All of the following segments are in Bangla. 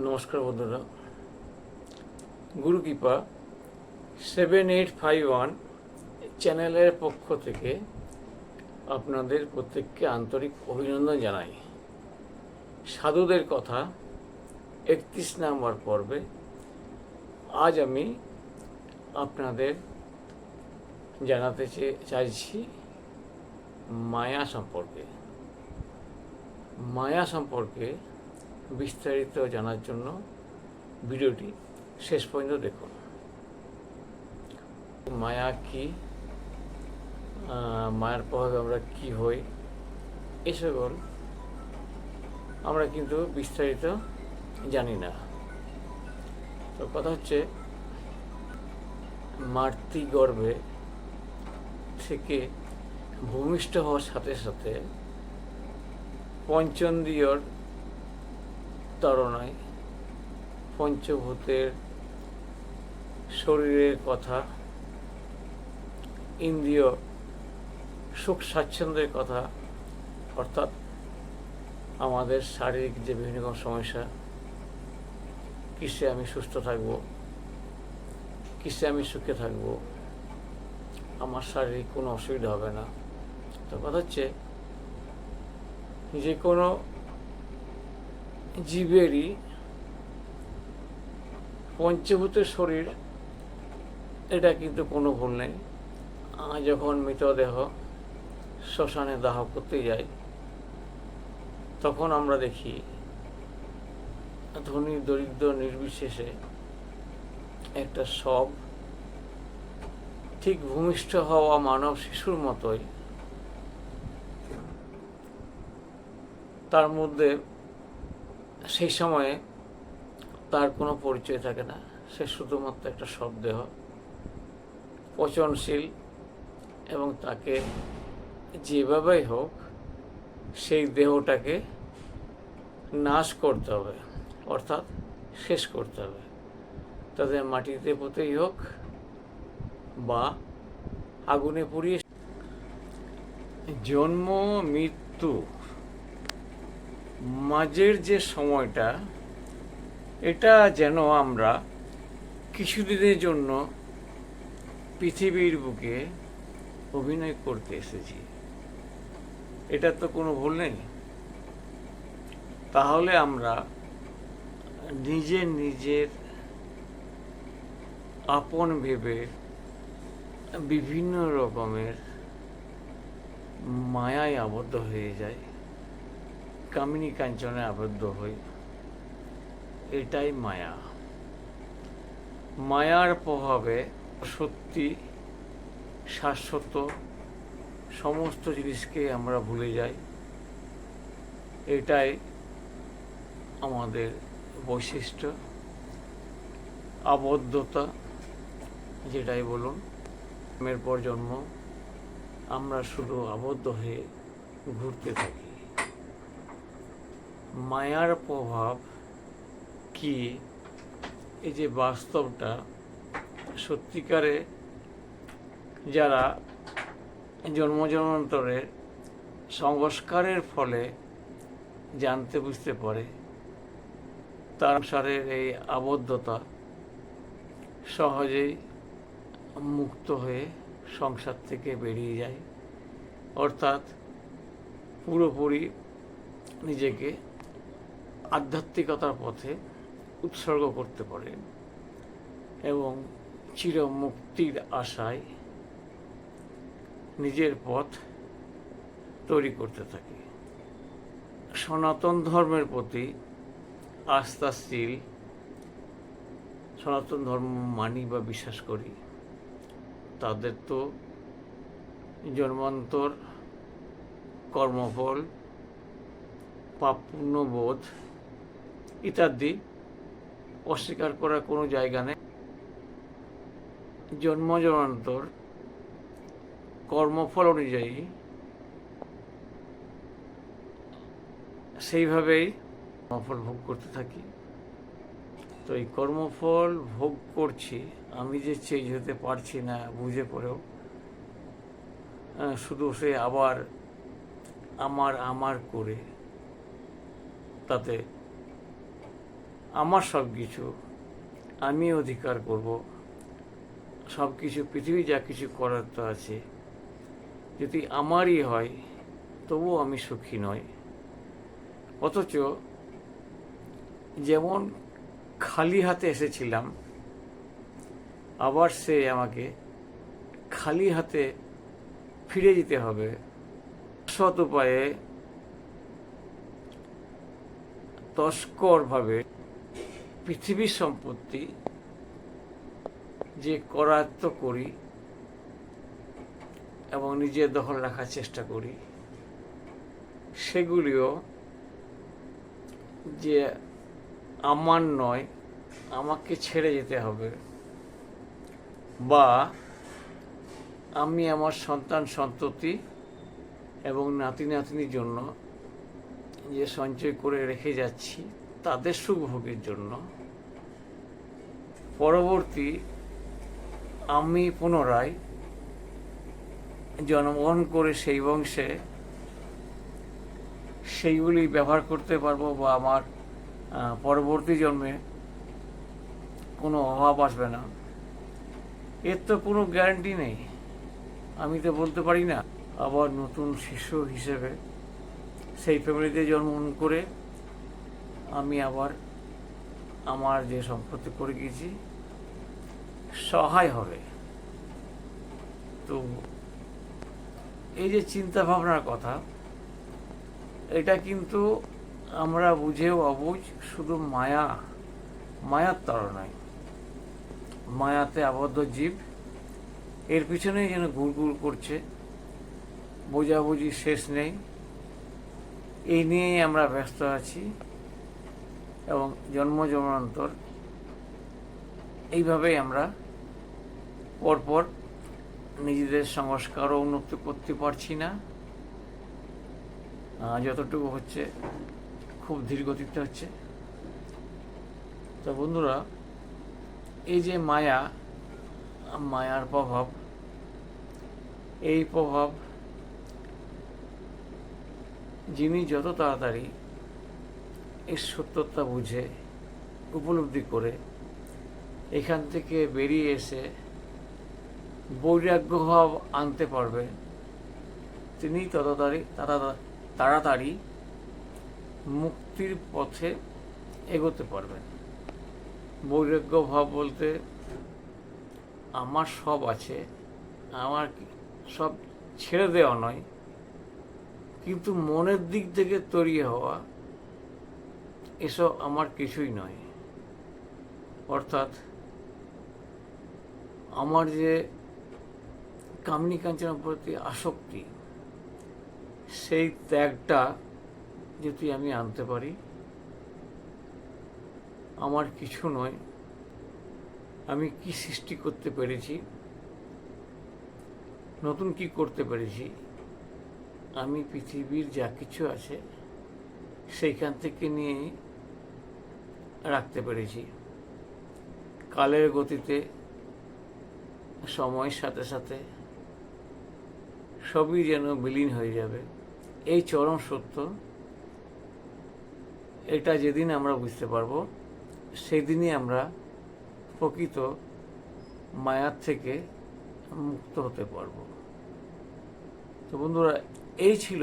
নমস্কার বন্ধুরা। গুরু কৃপা সেভেন এইট ফাইভ ওয়ান চ্যানেলের পক্ষ থেকে আপনাদের প্রত্যেককে আন্তরিক অভিনন্দন জানাই। সাধুদের কথা একত্রিশ নম্বর পর্বে আজ আমি আপনাদের জানাতে চাইছি মায়া সম্পর্কে। মায়া সম্পর্কে বিস্তারিত জানার জন্য ভিডিওটি শেষ পর্যন্ত দেখুন। মায়া কি? মায়ার প্রভাবে আমরা কি হই? এই সকল আমরা কিন্তু বিস্তারিত জানি না। তো কথা হচ্ছে মাতৃগর্ভে থেকে ভূমিষ্ঠ হওয়ার সাথে সাথে পঞ্চন্দ্রিয়র তাড়নায় পঞ্চভূতের শরীরের কথা, ইন্দ্রিয় সুখ স্বাচ্ছন্দ্যের কথা, অর্থাৎ আমাদের শারীরিক যে বিভিন্ন রকম সমস্যা, কিসে আমি সুস্থ থাকব, কিসে আমি সুখে থাকব, আমার শারীরিক কোনো অসুবিধা হবে না। তো কথা হচ্ছে, যে কোনো জীবেরই পঞ্চভূতের শরীর, এটা কিন্তু কোনো ভুল নেই। যখন মৃতদেহ শ্মশানে দাহ করতে যাই তখন আমরা দেখি ধনী, দরিদ্র, নির্বিশেষে একটা সব, ঠিক ভূমিষ্ঠ হওয়া মানব শিশুর মতোই। তার মধ্যে সেই সময়ে তার কোনো পরিচয় থাকে না। সে শুধুমাত্র একটা শবদেহ পচনশীল এবং তাকে যেভাবেই হোক সেই দেহটাকে নাশ করতে হবে, অর্থাৎ শেষ করতে হবে। তাদের মাটিতে পুঁতেই হোক বা আগুনে পুড়িয়ে জন্ম, মৃত্যু মাঝের যে সময়টা, এটা যেন আমরা কিছুদিনের জন্য পৃথিবীর বুকে অভিনয় করতে এসেছি। এটা তো কোনো ভুল নেই। তাহলে আমরা নিজের নিজের আপন ভেবে বিভিন্ন রকমের মায়ায় আবদ্ধ হয়ে যায় কামিনী কাঞ্চনে আবদ্ধ হই, এটাই মায়া। মায়ার প্রভাবে সত্যি শাশ্বত সমস্ত জিনিসকে আমরা ভুলে যাই, এটাই আমাদের বৈশিষ্ট্য। আবদ্ধতা, যেটাই বলুন জন্মের পর জন্ম, আমরা শুধু আবদ্ধ হয়ে ঘুরতে থাকি। মায়ার প্রভাব কি? এই যে বাস্তবটা, সত্যিকারে যারা জন্ম জন্মান্তরের সংস্কারের ফলে জানতে বুঝতে পারে, তার সংসারের এই আবদ্ধতা সহজেই মুক্ত হয়ে সংসার থেকে বেরিয়ে যায়। অর্থাৎ পুরোপুরি নিজেকে আধ্যাত্মিকতার পথে উৎসর্গ করতে পারেন এবং চিরমুক্তির আশায় নিজের পথ তৈরি করতে থাকি। সনাতন ধর্মের প্রতি আস্থাশীল সনাতন ধর্ম মানি বা বিশ্বাস করি, তাদের তো জন্মান্তর, কর্মফল পাপ পুণ্যবোধ ইত্যাদি অস্বীকার করার কোনো জায়গা নেই। জন্ম জন্মান্তর কর্মফল অনুযায়ী সেইভাবেই কর্মফল ভোগ করতে থাকি। তো এই কর্মফল ভোগ করছি, আমি যে চেঞ্জ হতে পারছি না বুঝে পড়েও শুধু সে আবার আমার আমার করে তাতে আমার সব কিছু, আমি অধিকার করব। সব কিছু, পৃথিবী যা কিছু করার তো আছে। যদি আমারই হয়, তবুও আমি সুখী নই। অথচ যেমন খালি হাতে এসেছিলাম, আবার সে আমাকে খালি হাতে ফিরে যেতে হবে। সৎ উপায়ে তস্করভাবে পৃথিবীর সম্পত্তি যে করায়ত্ত করি এবং নিজের দখল রাখার চেষ্টা করি, সেগুলিও যে আমার নয়, আমাকে ছেড়ে যেতে হবে বা আমি আমার সন্তান সন্ততি এবং নাতি নাতনির জন্য যে সঞ্চয় করে রেখে যাচ্ছি তাদের সুখভোগের জন্য। পরবর্তী আমি পুনরায় জন্মগ্রহণ করে সেই বংশে সেইগুলি ব্যবহার করতে পারব বা আমার পরবর্তী জন্মে কোনো অভাব আসবে না। এর তো কোনো গ্যারান্টি নেই। আমি তো বলতে পারি না, আবার নতুন শিশু হিসেবে সেই ফ্যামিলিতে জন্মগ্রহণ করে আমি আবার আমার যে সম্পত্তি করে গিয়েছি, সহায় হবে। তো এই যে চিন্তা ভাবনার কথা, এটা কিন্তু আমরা বুঝেও অবুঝ, শুধু মায়া, মায়ার তাড়নায়। মায়াতে আবদ্ধ জীব, এর পিছনেই যেন গুড়গুড় করছে বোঝাবুঝি শেষ নেই। এই নিয়েই আমরা ব্যস্ত আছি। এবং জন্ম জন্মান্তর, এইভাবেই আমরা পরপর নিজেদের সংস্কারও উন্নত করতে পারছি না। যতটুকু হচ্ছে খুব ধীর গতিতে হচ্ছে। তো বন্ধুরা, এই যে মায়া, মায়ার প্রভাব, এই প্রভাব, যিনি যত তাড়াতাড়ি এই সত্যতা বুঝে, উপলব্ধি করে এখান থেকে বেরিয়ে এসে বৈরাগ্য ভাব আনতে পারবে। তিনি তত তাড়াতাড়ি তাড়াতাড়ি মুক্তির পথে এগোতে পারবেন। বৈরাগ্য ভাব বলতে, আমার সব আছে, আমার সব ছেড়ে দেওয়া নয়। কিন্তু মনের দিক থেকে তৈরি হওয়া এসব আমার কিছুই নয়। অর্থাৎ আমার যে কামিনী কাঞ্চনের প্রতি আসক্তি, সেই ত্যাগটা যদি আমি আনতে পারি, আমার কিছু নয়। আমি কি সৃষ্টি করতে পেরেছি, নতুন কি করতে পেরেছি, আমি পৃথিবীর যা কিছু আছে, সেইখান থেকে নিয়ে রাখতে পেরেছি। কালের গতিতে, সময়ের সাথে সাথে সবই যেন বিলীন হয়ে যাবে। এই চরম সত্য, এটা যেদিন আমরা বুঝতে পারব, সেদিনই আমরা প্রকৃত মায়ার থেকে মুক্ত হতে পারব। তো বন্ধুরা, এই ছিল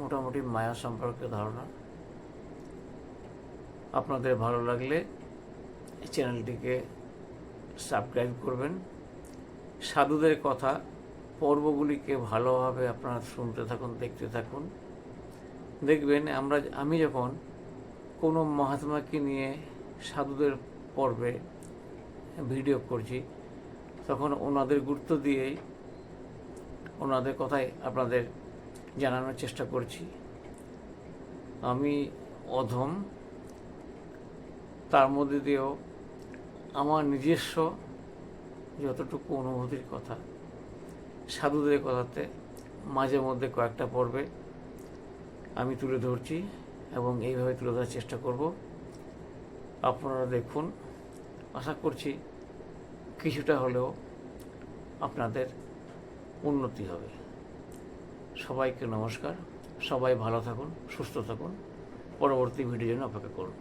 মোটামুটি মায়া সম্পর্কে ধারণা। আপনাদের ভালো লাগলে চ্যানেলটিকে সাবস্ক্রাইব করবেন। সাধুদের কথা, পর্বগুলিকে ভালোভাবে আপনারা শুনতে থাকুন, দেখতে থাকুন। দেখবেন আমরা, আমি যখন কোনো মহাত্মাকে নিয়ে সাধুদের পর্বে ভিডিও করছি, তখন ওনাদের গুরুত্ব দিয়েই ওনাদের কথাই আপনাদের জানানোর চেষ্টা করছি। আমি অধম তার মধ্যে দিয়েও আমার নিজস্ব যতটুকু অনুভূতির কথা, সাধুদের কথাতে মাঝে মধ্যে কয়েকটা পর্বে আমি তুলে ধরছি এবং এইভাবে তুলে ধরার চেষ্টা করব। আপনারা দেখুন, আশা করছি কিছুটা হলেও আপনাদের উন্নতি হবে। সবাইকে নমস্কার, সবাই ভালো থাকুন, সুস্থ থাকুন। পরবর্তী ভিডিও জন্য অপেক্ষা করুন।